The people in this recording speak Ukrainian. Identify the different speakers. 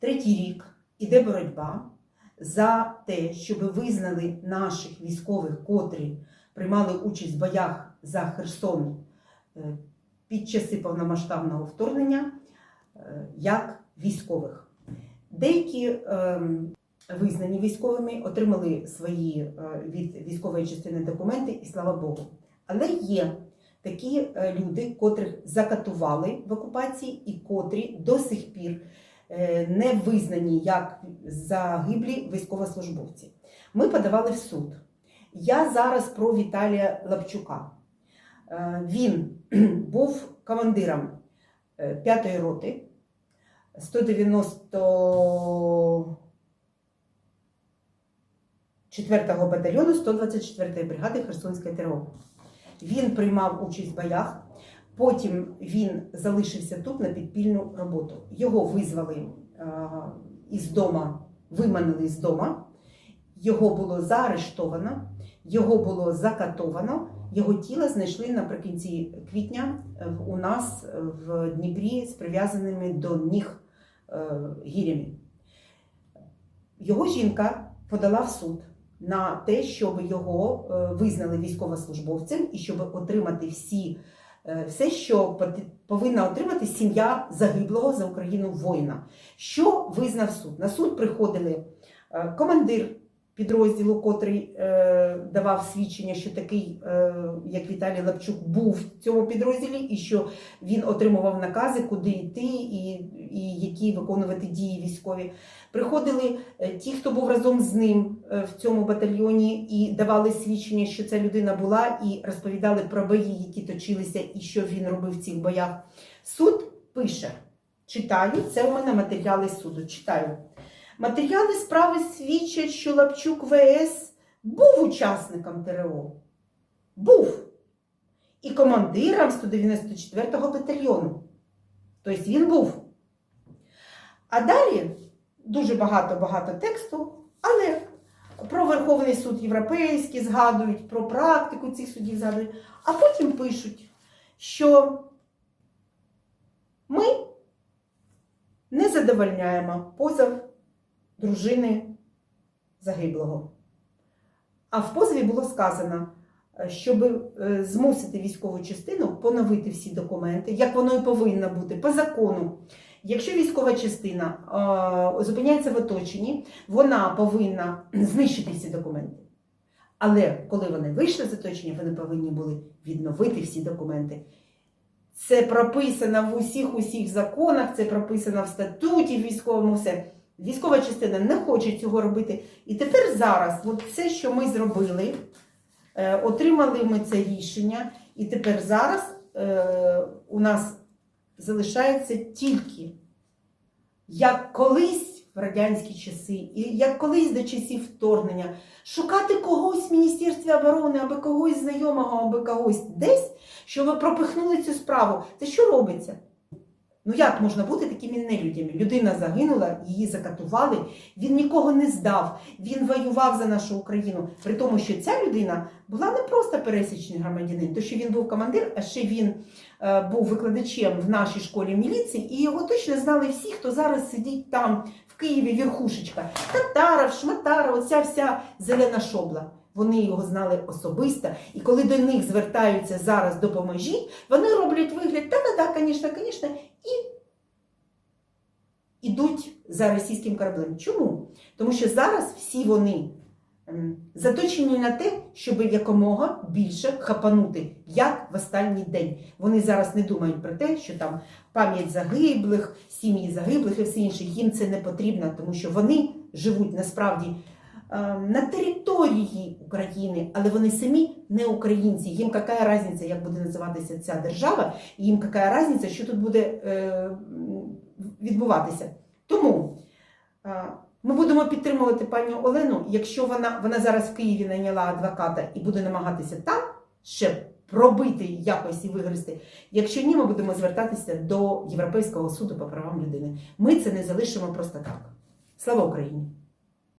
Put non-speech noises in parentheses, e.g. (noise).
Speaker 1: Третій рік іде боротьба за те, щоб визнали наших військових, котрі приймали участь в боях за Херсон е, під часи повномасштабного вторгнення, е, як військових. Деякі ем, визнані військовими отримали свої е, від військової частини документи, і слава Богу. Але є такі люди, котрих закатували в окупації, і котрі до сих пір не визнані як загиблі військовослужбовці. Ми подавали в суд. Я зараз про Віталія Лапчука. Е, Він (clears throat) був командиром 5-ї роти 190 4-го батальйону 124-ї бригади Херсонської ТРО. Він приймав участь в боях, потім він залишився тут на підпільну роботу. Його визвали е, із дома, виманили з дома, його було заарештовано, його було закатовано, його тіло знайшли наприкінці квітня е, у нас в Дніпрі з прив'язаними до ніг е, гірями. Його жінка подала в суд на те, щоб його е, визнали військовослужбовцем і щоб отримати всі, е, все, що повинна отримати сім'я загиблого за Україну воїна. Що визнав суд? На суд приходили е, командир підрозділу, котрий е, давав свідчення, що такий, е, як Віталій Лапчук, був в цьому підрозділі, і що він отримував накази, куди йти, і, і які виконувати дії військові. Приходили е, ті, хто був разом з ним е, в цьому батальйоні, і давали свідчення, що ця людина була, і розповідали про бої, які точилися, і що він робив в цих боях. Суд пише: читаю, це у мене матеріали суду. Читаю. Матеріали справи свідчать, що Лапчук ВС був учасником ТРО. Був. І командиром 194-го батальйону. Тобто він був. А далі дуже багато-багато тексту, але про Верховний суд Європейський згадують, про практику цих судів згадують, а потім пишуть, що ми не задовольняємо позов дружини загиблого. А в позові було сказано, е, щоб е, змусити військову частину поновити всі документи, як воно і повинно бути по закону. Якщо військова частина е, зупиняється в оточенні, вона повинна (clears throat) знищити всі документи. Але коли вони вийшли з оточення, вони повинні були відновити всі документи. Це прописано в усіх усіх законах, це прописано в статуті військовому. Все. Військова частина не хоче цього робити. І тепер зараз, от все, що ми зробили, е, отримали ми це рішення, і тепер зараз е, у нас залишається тільки як колись в радянські часи, і як колись до часів вторгнення, шукати когось в Міністерстві оборони, аби когось знайомого, аби когось десь, щоб пропихнули цю справу. Це що робиться? Ну як можна бути такими нелюдями? Людина загинула, її закатували, він нікого не здав, він воював за нашу Україну. При тому, що ця людина була не просто пересічний громадянин, то що він був командир, а ще він е, був викладачем в нашій школі міліції, і його точно знали всі, хто зараз сидить там в Києві, верхушечка. Татаров, Шматаров, оця вся зелена шобла. Вони його знали особисто, і коли до них звертаються зараз допоможіть, вони роблять вигляд, та-та-та, звісно, звісно, і ідуть за російським кораблем. Чому? Тому що зараз всі вони заточені на те, щоб якомога більше хапанути, як в останній день. Вони зараз не думають про те, що там пам'ять загиблих, сім'ї загиблих і все інше. Їм це не потрібно, тому що вони живуть насправді на території України, але вони самі не українці. Їм яка різниця, як буде називатися ця держава, і їм яка різниця, що тут буде е, відбуватися. Тому е, ми будемо підтримувати пані Олену, якщо вона, вона зараз в Києві найняла адвоката і буде намагатися там ще пробити якось і вигризти. Якщо ні, ми будемо звертатися до Європейського суду по правам людини. Ми це не залишимо просто так. Слава Україні!